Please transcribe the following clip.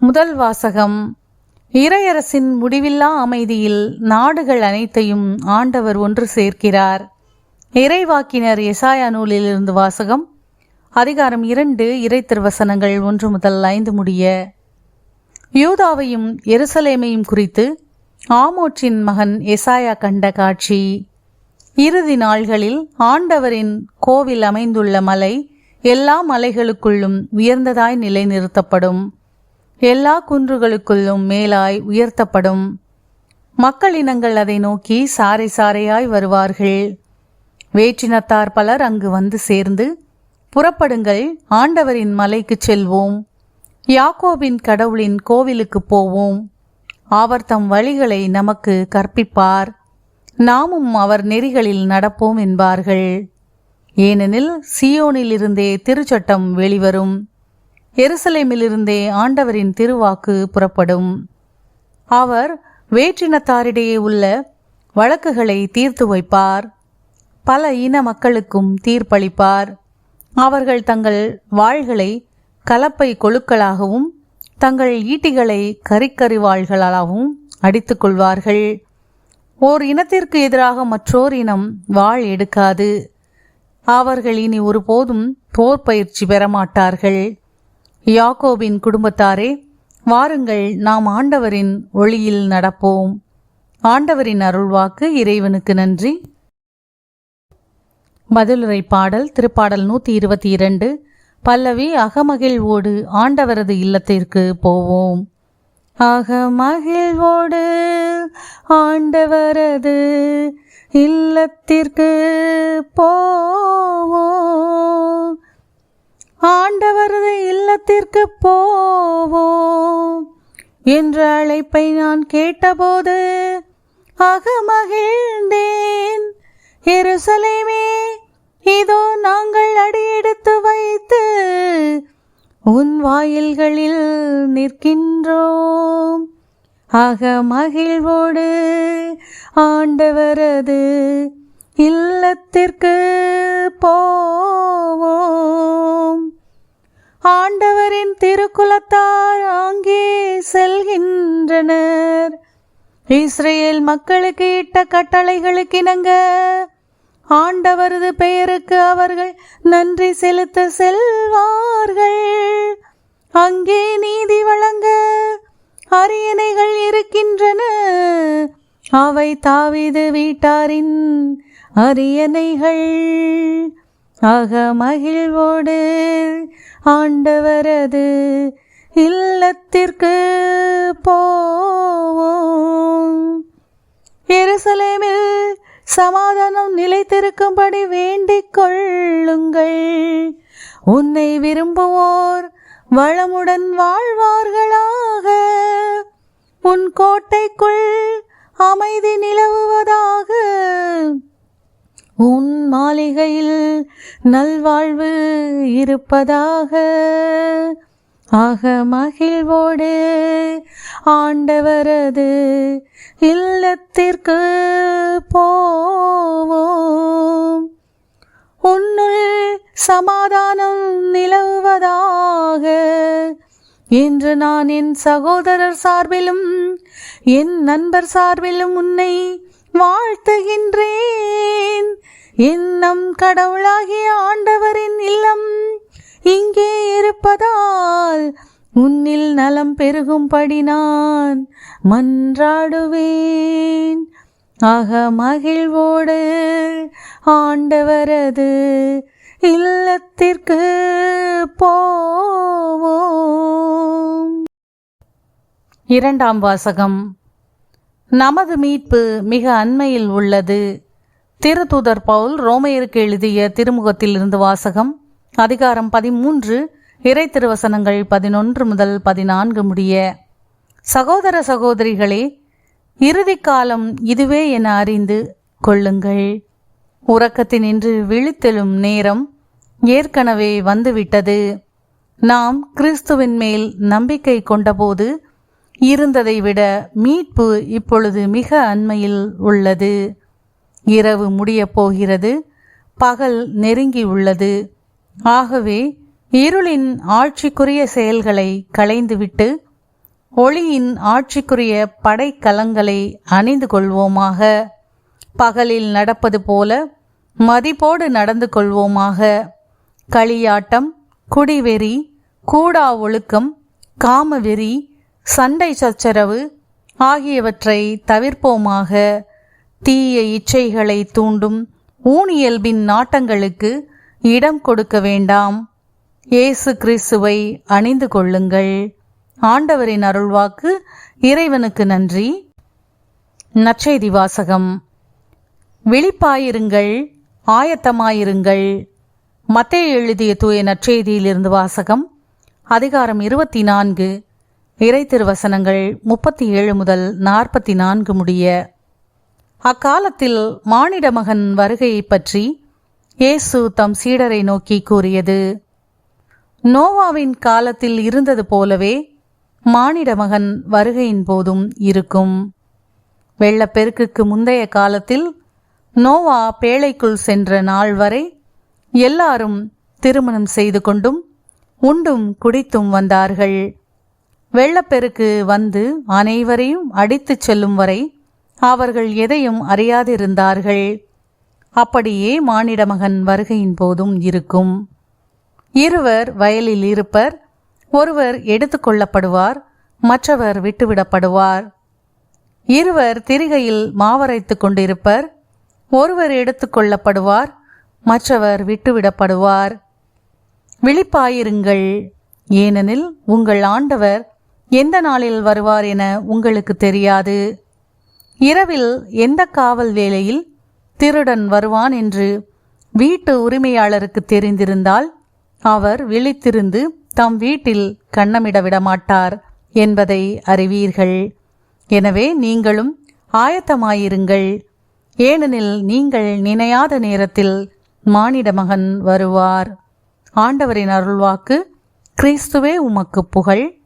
முதல் வாசகம். இறையரசின் முடிவில்லா அமைதியில் நாடுகள் அனைத்தையும் ஆண்டவர் ஒன்று சேர்க்கிறார். இறைவாக்கினர் எசாயா நூலிலிருந்து வாசகம். அதிகாரம் இரண்டு இறை திருவசனங்கள் ஒன்று முதல் ஐந்து முடிய. யூதாவையும் எருசலேமையும் குறித்து ஆமோற்றின் மகன் எசாயா கண்ட காட்சி. இறுதி நாள்களில் ஆண்டவரின் கோவில் அமைந்துள்ள மலை எல்லா மலைகளுக்குள்ளும் உயர்ந்ததாய் நிலைநிறுத்தப்படும். எல்லா குன்றுகளுக்குள்ளும் மேலாய் உயர்த்தப்படும். மக்களினங்கள் அதை நோக்கி சாறை சாறையாய் வருவார்கள். வேற்றினத்தார் பலர் அங்கு வந்து சேர்ந்து புறப்படுங்கள் ஆண்டவரின் மலைக்கு செல்வோம். யாக்கோபின் கடவுளின் கோவிலுக்கு போவோம். அவர் தம் வழிகளை நமக்கு கற்பிப்பார். நாமும் அவர் நெறிகளில் நடப்போம் என்பார்கள். ஏனெனில் சியோனிலிருந்தே திருச்சட்டம் வெளிவரும். எருசலேமிலிருந்தே ஆண்டவரின் திருவாக்கு புறப்படும். அவர் வேற்றினத்தாரிடையே உள்ள வழக்குகளை தீர்த்து வைப்பார். பல இன மக்களுக்கும் தீர்ப்பளிப்பார். அவர்கள் தங்கள் வாள்களை கலப்பை கொழுக்களாகவும் தங்கள் ஈட்டிகளை கறிக்கறிவாள்களாகவும் அடித்துக்கொள்வார்கள் ஓர் இனத்திற்கு எதிராக மற்றோர் இனம் வாழ் எடுக்காது. அவர்கள் இனி ஒருபோதும் போர் பயிற்சி பெற மாட்டார்கள் யாக்கோபின் குடும்பத்தாரே வாருங்கள் நாம் ஆண்டவரின் ஒளியில் நடப்போம். ஆண்டவரின் அருள்வாக்கு இறைவனுக்கு நன்றி. பதிலுரை பாடல் திருப்பாடல் நூற்றி இருபத்தி இரண்டு பல்லவி அகமகிழ்வோடு ஆண்டவரது இல்லத்திற்கு போவோம். அகமகிழ்வோடு ஆண்டவரது இல்லத்திற்கு போவோம். ஆண்டவரது இல்லத்திற்கு போவோம் என்ற அழைப்பை நான் கேட்டபோது அகமகிழ்ந்தேன். எருசலேமே இதோ நாங்கள் அடியெடுத்து வைத்து உன் வாயில்களில் நிற்கின்றோம். அகமகிழ்வோடு ஆண்டவரது இல்லத்திற்கு போவோம். ஆண்டவரின் திருக்குலத்தார் அங்கே செல்கின்றனர். இஸ்ரேல் மக்களுக்கு இட்ட கட்டளைகளுக்கு இணங்க ஆண்டவரது பெயருக்கு அவர்கள் நன்றி செலுத்த செல்வார்கள். அங்கே நீதி வழங்க அரியணைகள் இருக்கின்றன. அவை தாவிது வீட்டாரின் அரியணைகள். ஆக மகிழ்வோடு ஆண்டவரது இல்லத்திற்கு போவோம். எருசலேமில் சமாதானம் நிலைத்திருக்கும்படி வேண்டிக் கொள்ளுங்கள். உன்னை விரும்புவோர் வளமுடன் வாழ்வார்களாக. உன் கோட்டைக்குள் அமைதி நிலவுவதாக உன் மாளிகையில் நல்வாழ்வு இருப்பதாக. ஆக மகிழ்வோடு ஆண்டவரது இல்லத்திற்கு போவோம். உன்னுள் சமாதானம் நிலவுவதாக. என்று நான் என் சகோதரர் சார்பிலும் என் நண்பர் சார்பிலும் உன்னை வாழ்த்துகின்றேன். இன்னும் கடவுளாகிய ஆண்டவரின் இல்லம் இங்கே இருப்பதால் உன்னில் நலம் பெருகும்படி நான் மன்றாடுவேன். ஆக மகிழ்வோடு ஆண்டவரது இல்லத்திற்கு போவோம். இரண்டாம் வாசகம். நமது மீட்பு மிக அண்மையில் உள்ளது. திருத்தூதர் பவுல் ரோமையருக்கு எழுதிய திருமுகத்தில் இருந்து வாசகம் அதிகாரம் பதிமூன்று இறை திருவசனங்கள் பதினொன்று முதல் பதினான்கு முடிய. சகோதர சகோதரிகளே இறுதி காலம் இதுவே என அறிந்து கொள்ளுங்கள். உறக்கத்தினின்று விழித்தெழும் நேரம் ஏற்கனவே வந்துவிட்டது. நாம் கிறிஸ்துவின் மேல் நம்பிக்கை கொண்டபோது இருந்ததை விட மீட்பு இப்பொழுது மிக அண்மையில் உள்ளது. இரவு முடியப் போகிறது. பகல் நெருங்கி உள்ளது. ஆகவே இருளின் ஆட்சிக்குரிய செயல்களை களைந்துவிட்டு ஒளியின் ஆட்சிக்குரிய படைக்கலங்களை அணிந்து கொள்வோமாக. பகலில் நடப்பது போல மதிப்போடு நடந்து கொள்வோமாக. களியாட்டம் குடிவெறி கூடா ஒழுக்கம் காமவெறி சண்டை சச்சரவு ஆகியவற்றை தவிர்ப்போமாக தீய இச்சைகளை தூண்டும் ஊனியல்பின் நாட்டங்களுக்கு இடம் கொடுக்க வேண்டாம். இயேசு கிறிஸ்துவை அணிந்து கொள்ளுங்கள். ஆண்டவரின் அருள்வாக்கு இறைவனுக்கு நன்றி. நற்செய்தி வாசகம். விழிப்பாயிருங்கள் ஆயத்தமாயிருங்கள். மத்தே எழுதிய தூய நற்செய்தியிலிருந்து வாசகம் அதிகாரம் இருபத்தி நான்கு. இறை திருவசனங்கள் முப்பத்தி ஏழு முதல் நாற்பத்தி நான்கு முடிய அக்காலத்தில் மானிட மகன் வருகையைப் பற்றி இயேசு தம் சீடரை நோக்கி கூறியது நோவாவின் காலத்தில் இருந்தது போலவே மானிட மகன் வருகையின் போதும் இருக்கும். வெள்ளப்பெருக்குக்கு முந்தைய காலத்தில் நோவா பேழைக்குள் சென்ற நாள் வரை எல்லாரும் திருமணம் செய்து கொண்டும் உண்டும் குடித்தும் வந்தார்கள். வெள்ளப்பெருக்கு வந்து அனைவரையும் அடித்துச் செல்லும் வரை அவர்கள் எதையும் அறியாதிருந்தார்கள். அப்படியே மானிடமகன் வருகையின் போதும் இருக்கும். இருவர் வயலில் இருப்பர். ஒருவர் எடுத்துக்கொள்ளப்படுவார் மற்றவர் விட்டுவிடப்படுவார். இருவர் திரிகையில் மாவரைத்துக் கொண்டிருப்பர். ஒருவர் எடுத்துக்கொள்ளப்படுவார் மற்றவர் விட்டுவிடப்படுவார். விழிப்பாயிருங்கள். ஏனெனில் உங்கள் ஆண்டவர் எந்த நாளில் வருவார் என உங்களுக்கு தெரியாது? இரவில் எந்த காவல் வேளையில் திருடன் வருவான் என்று வீட்டு உரிமையாளருக்கு தெரிந்திருந்தால் அவர் விழித்திருந்து தம் வீட்டில் கண்ணமிட விடமாட்டார் என்பதை அறிவீர்கள். எனவே நீங்களும் ஆயத்தமாயிருங்கள். ஏனெனில் நீங்கள் நினையாத நேரத்தில் மானிட மகன் வருவார். ஆண்டவரின் அருள்வாக்கு கிறிஸ்துவே உமக்கு புகழ்.